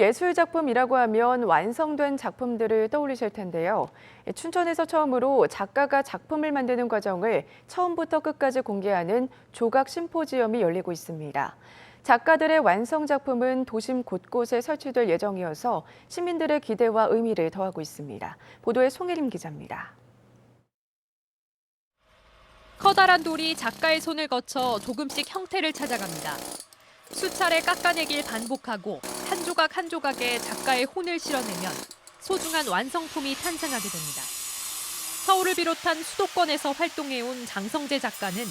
예술 작품이라고 하면 완성된 작품들을 떠올리실 텐데요. 춘천에서 처음으로 작가가 작품을 만드는 과정을 처음부터 끝까지 공개하는 조각 심포지엄이 열리고 있습니다. 작가들의 완성 작품은 도심 곳곳에 설치될 예정이어서 시민들의 기대와 의미를 더하고 있습니다. 보도에 송혜림 기자입니다. 커다란 돌이 작가의 손을 거쳐 조금씩 형태를 찾아갑니다. 수차례 깎아내길 반복하고 한 조각 한 조각에 작가의 혼을 실어내면 소중한 완성품이 탄생하게 됩니다. 서울을 비롯한 수도권에서 활동해온 장성재 작가는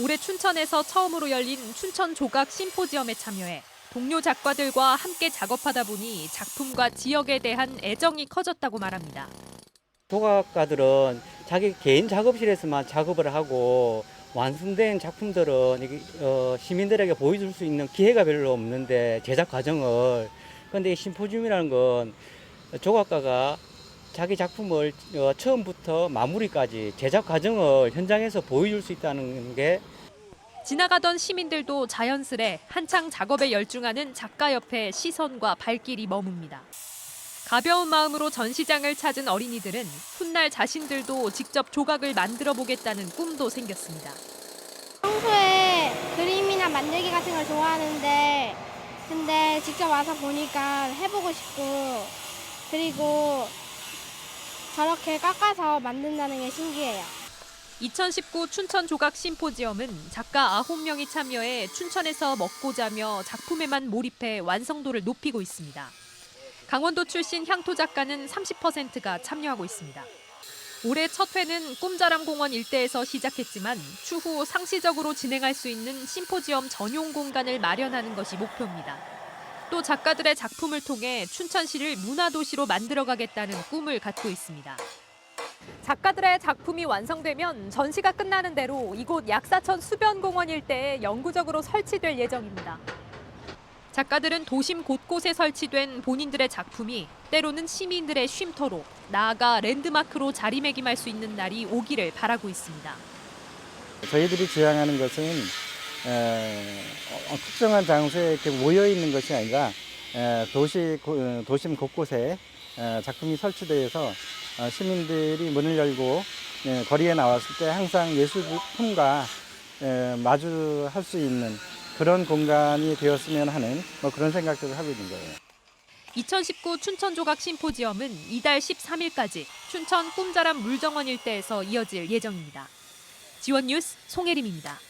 올해 춘천에서 처음으로 열린 춘천 조각 심포지엄에 참여해 동료 작가들과 함께 작업하다 보니 작품과 지역에 대한 애정이 커졌다고 말합니다. 조각가들은 자기 개인 작업실에서만 작업을 하고 완성된 작품들은 어, 시민들에게 보여줄 수 있는 기회가 별로 없는데 제작 과정을 그런데 이 심포지움이라는 건 조각가가 자기 작품을 어, 처음부터 마무리까지 제작 과정을 현장에서 보여줄 수 있다는 게 지나가던 시민들도 자연스레 한창 작업에 열중하는 작가 옆에 시선과 발길이 머뭅니다. 가벼운 마음으로 전시장을 찾은 어린이들은 훗날 자신들도 직접 조각을 만들어 보겠다는 꿈도 생겼습니다. 평소에 그림이나 만들기 같은 걸 좋아하는데 근데 직접 와서 보니까 해보고 싶고 그리고 저렇게 깎아서 만든다는 게 신기해요. 2019 춘천 조각 심포지엄은 작가 9명이 참여해 춘천에서 먹고 자며 작품에만 몰입해 완성도를 높이고 있습니다. 강원도 출신 향토 작가는 30%가 참여하고 있습니다. 올해 첫 회는 꿈자람 공원 일대에서 시작했지만 추후 상시적으로 진행할 수 있는 심포지엄 전용 공간을 마련하는 것이 목표입니다. 또 작가들의 작품을 통해 춘천시를 문화도시로 만들어가겠다는 꿈을 갖고 있습니다. 작가들의 작품이 완성되면 전시가 끝나는 대로 이곳 약사천 수변공원 일대에 영구적으로 설치될 예정입니다. 작가들은 도심 곳곳에 설치된 본인들의 작품이 때로는 시민들의 쉼터로 나아가 랜드마크로 자리매김할 수 있는 날이 오기를 바라고 있습니다. 저희들이 지향하는 것은 에, 어, 특정한 장소에 이렇게 모여 있는 것이 아니라 에, 도시 고- 어, 도심 곳곳에 에, 작품이 설치되어서 어, 시민들이 문을 열고 에, 거리에 나왔을 때 항상 예술품과 에, 마주할 수 있는 그런 공간이 되었으면 하는 뭐 그런 생각들을 하고 있는 거예요. 2019 춘천 조각 심포지엄은 이달 13일까지 춘천 꿈자람 물정원 일대에서 이어질 예정입니다. 지원 뉴스 송혜림입니다.